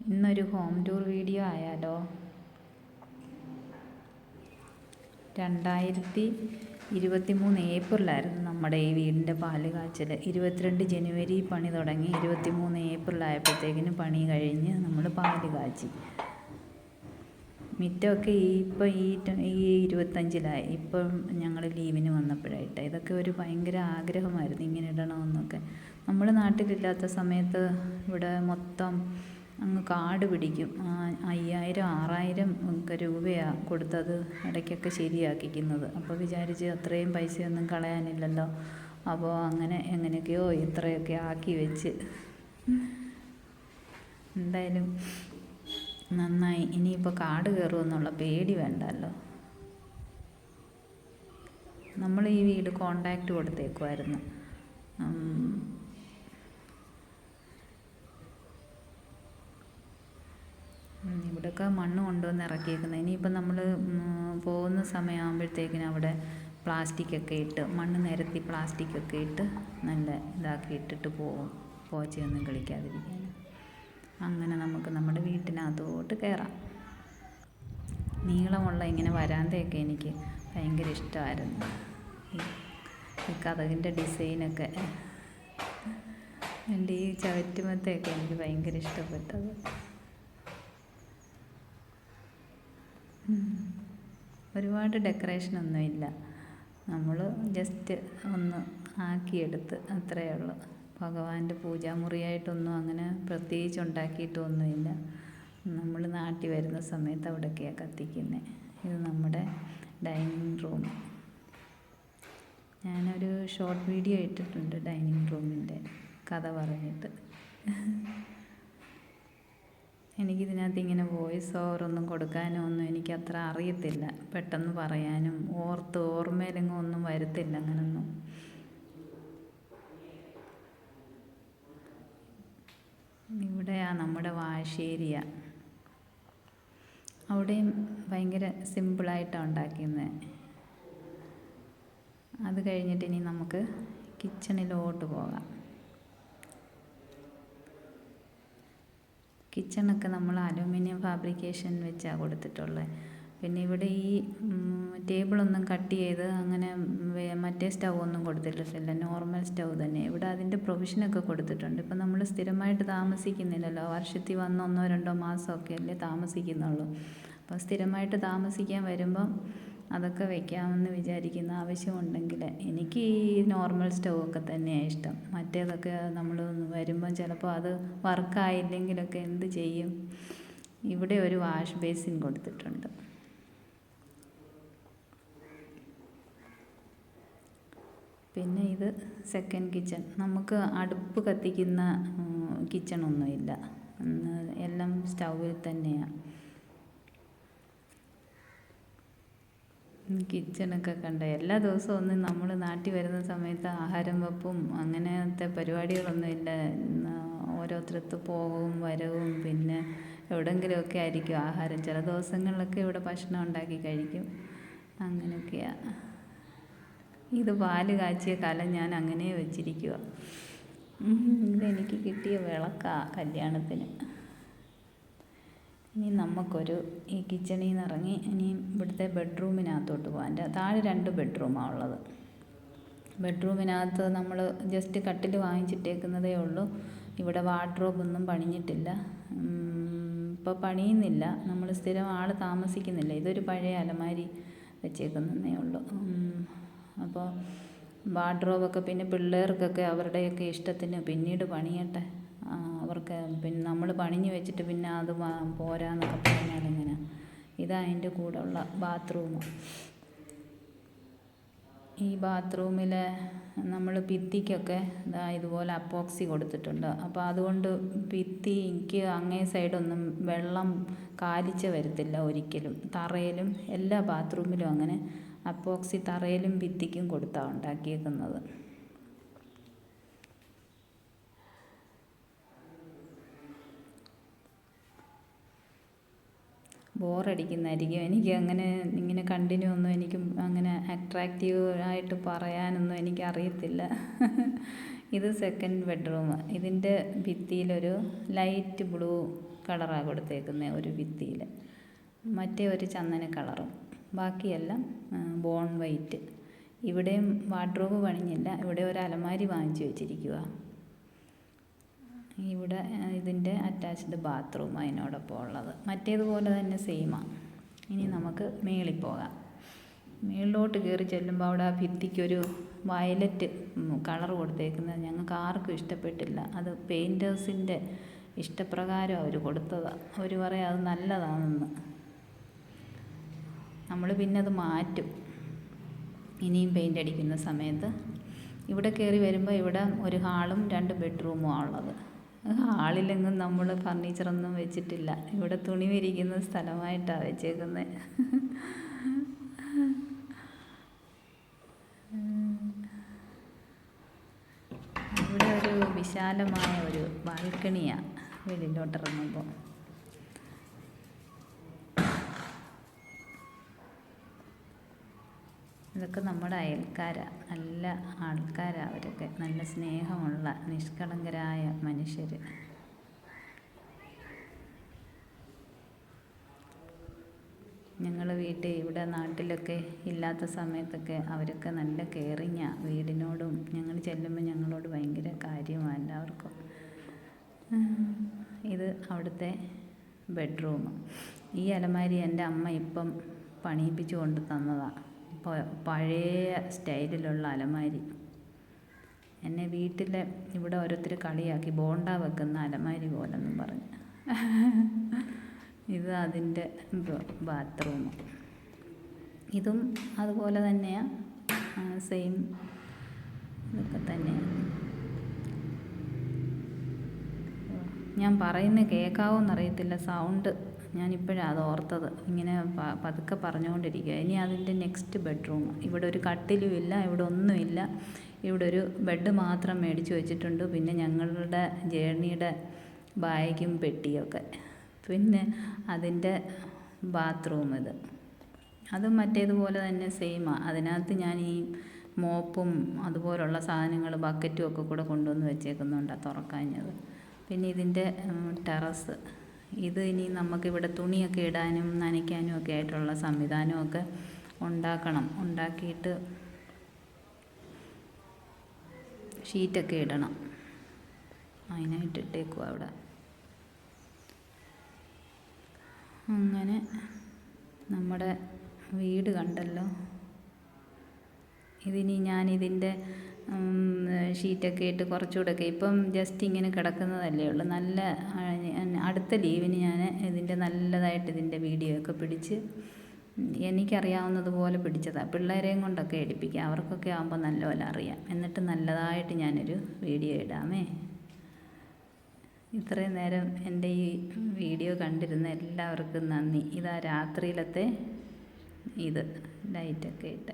ഇന്നൊരു home tour video ആയാലോ? രണ്ടായിരത്തി ഇരുപത്തി മൂന്ന് ഏപ്രിലായിരുന്നു നമ്മുടെ ഈ വീടിന്റെ പാൽ കാച്ചൽ ഇരുപത്തിരണ്ട് ജനുവരി പണി തുടങ്ങി. ഇരുപത്തി മൂന്ന് ഏപ്രിൽ ആയപ്പോഴത്തേക്കിന് പണി കഴിഞ്ഞ് നമ്മൾ പാൽ കാച്ചി. മിറ്റമൊക്കെ ഈ ഇപ്പം ഈ ഈ ഇരുപത്തഞ്ചിലായി. ഇപ്പം ഞങ്ങൾ ലീവിന് വന്നപ്പോഴായിട്ട്. ഇതൊക്കെ ഒരു ഭയങ്കര ആഗ്രഹമായിരുന്നു ഇങ്ങനെ ഇടണമെന്നൊക്കെ. നമ്മൾ നാട്ടിലില്ലാത്ത സമയത്ത് ഇവിടെ മൊത്തം അങ്ങ് കാട് പിടിക്കും. അയ്യായിരം ആറായിരം ഒക്കെ രൂപയാണ് കൊടുത്തത് ഇടയ്ക്കൊക്കെ ശരിയാക്കിക്കുന്നത്. അപ്പോൾ വിചാരിച്ച് അത്രയും പൈസയൊന്നും കളയാനില്ലല്ലോ. അപ്പോൾ അങ്ങനെ എങ്ങനെയൊക്കെയോ ഇത്രയൊക്കെ ആക്കി വെച്ച്. എന്തായാലും നന്നായി. ഇനിയിപ്പോൾ കാട് കയറുമെന്നുള്ള പേടി വേണ്ടല്ലോ. നമ്മൾ ഈ വീട് കോണ്ടാക്റ്റ് കൊടുത്തേക്കുമായിരുന്നു ഇവിടെയൊക്കെ മണ്ണ് കൊണ്ടുവന്ന് ഇറക്കിയേക്കുന്നത് ഇനിയിപ്പം നമ്മൾ പോകുന്ന സമയമാകുമ്പോഴത്തേക്കിനും അവിടെ പ്ലാസ്റ്റിക്കൊക്കെ ഇട്ട് മണ്ണ് നിരത്തി പ്ലാസ്റ്റിക്കൊക്കെ ഇട്ട് നല്ല ഇതാക്കി ഇട്ടിട്ട് പോകും പോച്ചയൊന്നും കളിക്കാതിരിക്കാൻ. അങ്ങനെ നമുക്ക് നമ്മുടെ വീട്ടിനകത്തോട്ട് കയറാം നീളമുള്ള ഇങ്ങനെ വരാന്തയൊക്കെ എനിക്ക് ഭയങ്കര ഇഷ്ടമായിരുന്നു. ഈ കഥകിന്റെ ഡിസൈനൊക്കെ. എന്റെ ഈ ചവറ്റുമത്തെയൊക്കെ എനിക്ക് ഭയങ്കര ഇഷ്ടപ്പെട്ടത്. ഒരുപാട് ഡെക്കറേഷൻ ഡെക്കറേഷനൊന്നുമില്ല നമ്മൾ ജസ്റ്റ് ഒന്ന് ആക്കിയെടുത്ത് അത്രയേ ഉള്ളൂ. ഭഗവാന്റെ പൂജാമുറിയായിട്ടൊന്നും അങ്ങനെ പ്രത്യേകിച്ച് ഉണ്ടാക്കിയിട്ടൊന്നുമില്ല നമ്മൾ നാട്ടിൽ വരുന്ന സമയത്ത് അവിടെയൊക്കെയാണ് കത്തിക്കുന്നത് ഇത് നമ്മുടെ ഡൈനിങ് റൂം ഞാനൊരു ഷോർട്ട് വീഡിയോ ഇട്ടിട്ടുണ്ട് ഡൈനിങ് റൂമിന്റെ കഥ പറഞ്ഞിട്ട്. എനിക്കിതിനകത്ത് ഇങ്ങനെ വോയിസ് ഓവറൊന്നും കൊടുക്കാനോ ഒന്നും അത്ര അറിയത്തില്ല. പെട്ടെന്ന് പറയാനും ഓർത്ത് ഓർമ്മയിലെങ്ങും ഒന്നും വരത്തില്ല അങ്ങനൊന്നും. ഇവിടെയാ നമ്മുടെ വാശേരിയ. അവിടെയും ഭയങ്കര സിമ്പിളായിട്ടാണ് ഉണ്ടാക്കുന്നത് അത് കഴിഞ്ഞിട്ട് ഇനി നമുക്ക് കിച്ചണിലോട്ട് പോകാം. കിച്ചണൊക്കെ നമ്മൾ അലൂമിനിയം ഫാബ്രിക്കേഷൻ വെച്ചാണ് കൊടുത്തിട്ടുള്ളത് പിന്നെ ഇവിടെ ഈ ടേബിളൊന്നും കട്ട് ചെയ്ത് അങ്ങനെ മറ്റേ സ്റ്റൗ ഒന്നും കൊടുത്തിട്ടില്ല. നോർമൽ സ്റ്റൗ തന്നെ. ഇവിടെ അതിന്റെ പ്രൊവിഷനൊക്കെ കൊടുത്തിട്ടുണ്ട്. ഇപ്പം നമ്മൾ സ്ഥിരമായിട്ട് താമസിക്കുന്നില്ലല്ലോ. വർഷത്തിൽ വന്ന് ഒന്നോ രണ്ടോ മാസമൊക്കെ അല്ലേ താമസിക്കുന്നുള്ളൂ. അപ്പോൾ സ്ഥിരമായിട്ട് താമസിക്കാൻ വരുമ്പം അതൊക്കെ വെക്കാമെന്ന് വിചാരിക്കുന്ന ആവശ്യമുണ്ടെങ്കിൽ എനിക്ക് ഈ നോർമൽ സ്റ്റൗവൊക്കെ തന്നെയാണ് ഇഷ്ടം. മറ്റേതൊക്കെ നമ്മൾ വരുമ്പം ചിലപ്പോൾ അത് വർക്കായില്ലെങ്കിലൊക്കെ എന്ത് ചെയ്യും? ഇവിടെ ഒരു വാഷ് ബേസിൻ കൊടുത്തിട്ടുണ്ട്. പിന്നെ ഇത് സെക്കൻഡ് കിച്ചൺ. നമുക്ക് അടുപ്പ് കത്തിക്കുന്ന കിച്ചണൊന്നുമില്ല. എല്ലാം സ്റ്റൗവിൽ തന്നെയാണ് കിച്ചണൊക്കെ കണ്ട എല്ലാ ദിവസവും ഒന്നും നമ്മൾ നാട്ടിൽ വരുന്ന സമയത്ത് ആഹാരം വെപ്പും അങ്ങനത്തെ പരിപാടികളൊന്നുമില്ല. ഓരോരുത്തരത്ത് പോകവും വരവും പിന്നെ എവിടെയെങ്കിലുമൊക്കെ ആയിരിക്കും ആഹാരം. ചില ദിവസങ്ങളിലൊക്കെ ഇവിടെ ഭക്ഷണം ഉണ്ടാക്കി കഴിക്കും. അങ്ങനെയൊക്കെയാണ് ഇത് പാൽ കാച്ചിയ കലം ഞാൻ അങ്ങനെ വെച്ചിരിക്കുക ഇതെനിക്ക് കിട്ടിയ വിളക്കാണ് കല്യാണത്തിന്. ഇനി നമുക്കൊരു ഈ കിച്ചണിൽ നിന്ന് ഇറങ്ങി ഇനി ഇവിടുത്തെ ബെഡ്റൂമിനകത്തോട്ട് പോകാം എന്റെ താഴെ രണ്ട് ബെഡ്റൂമാണ് ഉള്ളത്. ബെഡ്റൂമിനകത്ത് നമ്മൾ ജസ്റ്റ് കട്ടിൽ വാങ്ങിച്ചിട്ടേക്കുന്നതേ ഉള്ളൂ. ഇവിടെ വാർഡ്രോബ് ഒന്നും പണിഞ്ഞിട്ടില്ല ഇപ്പോൾ പണിയുന്നില്ല. നമ്മൾ സ്ഥിരം ആൾ താമസിക്കുന്നില്ല. ഇതൊരു പഴയ അലമാരി വെച്ചേക്കുന്നതേ ഉള്ളൂ. അപ്പോൾ വാർഡ്രോബൊക്കെ പിന്നെ പിള്ളേർക്കൊക്കെ അവരുടെയൊക്കെ ഇഷ്ടത്തിന് പിന്നീട് പണിയട്ടെ. അവർക്ക് പിന്നെ നമ്മൾ പണിഞ്ഞ് വെച്ചിട്ട് പിന്നെ അത് പോരാന്നൊക്കെ പറഞ്ഞാൽ എങ്ങനെ? ഇതാ കൂടെ ഉള്ള ബാത്റൂം ഈ ബാത്റൂമിൽ നമ്മൾ ഭിത്തിക്കൊക്കെ ഇതാ ഇതുപോലെ അപ്പോക്സി കൊടുത്തിട്ടുണ്ട്. അപ്പോൾ അതുകൊണ്ട് ഭിത്തിക്ക് അങ്ങേ സൈഡൊന്നും വെള്ളം കാലിച്ച് വരത്തില്ല ഒരിക്കലും. തറയിലും എല്ലാ ബാത്റൂമിലും അങ്ങനെ അപ്പോക്സി തറയിലും ഭിത്തിക്കും കൊടുത്താണ് ഉണ്ടാക്കിയേക്കുന്നത്. ബോറടിക്കുന്നതായിരിക്കും. എനിക്ക് അങ്ങനെ ഇങ്ങനെ കണ്ടിന്യൂ ഒന്നും എനിക്ക് അങ്ങനെ അട്രാക്റ്റീവ് ആയിട്ട് പറയാനൊന്നും എനിക്ക് അറിയത്തില്ല ഇത് സെക്കൻഡ് ബെഡ്റൂം ഇതിന്റെ ഭിത്തിയിലൊരു ലൈറ്റ് ബ്ലൂ കളറാണ് കൊടുത്തേക്കുന്നത് ഒരു ഭിത്തിയിൽ മറ്റേ ഒരു ചന്ദന കളറും ബാക്കിയെല്ലാം ബോൺ വൈറ്റ് ഇവിടെയും വാർഡ്രോബ് പണിഞ്ഞില്ല. ഇവിടെ ഒരു അലമാരി വാങ്ങിച്ചു വെച്ചിരിക്കുക ഇവിടെ ഇതിന്റെ അറ്റാച്ച്ഡ് ബാത്റൂം അതിനോടൊപ്പം ഉള്ളത്. മറ്റേതുപോലെ തന്നെ സെയിമാണ് ഇനി നമുക്ക് മേളിൽ പോകാം. മേളിലോട്ട് കയറി ചെല്ലുമ്പോൾ അവിടെ ആ ഭിത്തിക്കൊരു വയലറ്റ് കളർ കൊടുത്തേക്കുന്നത് ഞങ്ങൾക്ക് ആർക്കും ഇഷ്ടപ്പെട്ടില്ല. അത് പെയിന്റേഴ്സിന്റെ ഇഷ്ടപ്രകാരം അവർ കൊടുത്തതാണ് അവർ പറയും അത് നല്ലതാണെന്ന്. നമ്മൾ പിന്നെ അത് മാറ്റും. ഇനിയും പെയിന്റ് അടിക്കുന്ന സമയത്ത്. ഇവിടെ കയറി വരുമ്പോൾ ഇവിടെ ഒരു ഹാളും രണ്ട് ബെഡ്റൂമുമാണ് ഉള്ളത്. ഹാളിലെങ്ങും നമ്മൾ ഫർണിച്ചറൊന്നും വെച്ചിട്ടില്ല. ഇവിടെ തുണി വിരിക്കുന്ന സ്ഥലമായിട്ടാണ് വെച്ചേക്കുന്നത് ഇവിടെ ഒരു വിശാലമായ ഒരു ബാൽക്കണിയാണ് വെളിയിലോട്ട് ഇതൊക്കെ നമ്മുടെ അയൽക്കാരാണ് നല്ല ആൾക്കാരാണ് അവരൊക്കെ നല്ല സ്നേഹമുള്ള നിഷ്കളങ്കരായ മനുഷ്യർ ഞങ്ങൾ വീട്ടിൽ ഇവിടെ നാട്ടിലൊക്കെ ഇല്ലാത്ത സമയത്തൊക്കെ അവരൊക്കെ നല്ല കെയറിങ്ങാണ് വീടിനോടും ഞങ്ങൾ ചെല്ലുമ്പോൾ ഞങ്ങളോട് ഭയങ്കര കാര്യമാണ് എല്ലാവർക്കും. ഇത് അവിടുത്തെ ബെഡ്റൂം. ഈ അലമാരി എന്റെ അമ്മ ഇപ്പം പണിയിപ്പിച്ചു കൊണ്ട് തന്നതാണ് പഴയ സ്റ്റൈലിലുള്ള അലമാരി. എന്നെ വീട്ടിൽ ഇവിടെ ഓരോരുത്തർ കളിയാക്കി ബോണ്ട വെക്കുന്ന അലമാരി പോലെന്നും പറഞ്ഞു. ഇത് അതിന്റെ ബാത്റൂം. ഇതും അതുപോലെ തന്നെയാണ് സെയിം ഇതൊക്കെ തന്നെയാണ് ഞാൻ പറയുന്നത് കേൾക്കാവോന്നറിയത്തില്ല സൗണ്ട് ഞാനിപ്പോഴാണ് അത് ഓർത്തത്. ഇങ്ങനെ പതുക്കെ പറഞ്ഞുകൊണ്ടിരിക്കുക ഇനി അതിന്റെ നെക്സ്റ്റ് ബെഡ്റൂം ഇവിടെ ഒരു കട്ടിലും ഇല്ല ഇവിടെ ഒന്നുമില്ല ഇവിടെ ഒരു ബെഡ് മാത്രം മേടിച്ച് വെച്ചിട്ടുണ്ട്. പിന്നെ ഞങ്ങളുടെ ജേർണിയുടെ ബാഗും പെട്ടിയൊക്കെ. പിന്നെ അതിന്റെ ബാത്റൂം ഇത്. അതും മറ്റേതുപോലെ തന്നെ സെയിമാണ് അതിനകത്ത് ഞാൻ ഈ മോപ്പും അതുപോലുള്ള സാധനങ്ങൾ ബക്കറ്റും ഒക്കെ കൂടെ കൊണ്ടുവന്ന് വെച്ചേക്കുന്നുണ്ട്. തുറക്കാഞ്ഞത്. പിന്നെ ഇതിന്റെ ടെറസ് ഇത് ഇനി നമുക്കിവിടെ തുണിയൊക്കെ ഇടാനും നനയ്ക്കാനും ഒക്കെ ആയിട്ടുള്ള സംവിധാനമൊക്കെ ഉണ്ടാക്കണം. ഉണ്ടാക്കിയിട്ട് ഷീറ്റൊക്കെ ഇടണം. അതിനായിട്ട് ഇട്ടേക്കുക അവിടെ. അങ്ങനെ നമ്മുടെ വീട് കണ്ടല്ലോ. ഇതിനി ഞാനിതിന്റെ ഷീറ്റൊക്കെ ഇട്ട് കുറച്ചുകൂടെയൊക്കെ ഇപ്പം ജസ്റ്റ് ഇങ്ങനെ കിടക്കുന്നതല്ലേ ഉള്ളൂ. നല്ല അടുത്ത ലീവിന് ഞാൻ ഇതിന്റെ നല്ലതായിട്ട് ഇതിന്റെ വീഡിയോ ഒക്കെ പിടിച്ച് എനിക്കറിയാവുന്നതുപോലെ പിടിച്ചതാണ് പിള്ളേരെയും കൊണ്ടൊക്കെ എടുപ്പിക്കുക അവർക്കൊക്കെ ആകുമ്പോൾ നല്ലപോലെ അറിയാം. എന്നിട്ട് നല്ലതായിട്ട് ഞാനൊരു വീഡിയോ ഇടാമേ. ഇത്രയും നേരം എന്റെ ഈ വീഡിയോ കണ്ടിരുന്ന എല്ലാവർക്കും നന്ദി. ഇതാ രാത്രിയിലത്തെ ഇത്. ലൈറ്റൊക്കെ ഇട്ട്.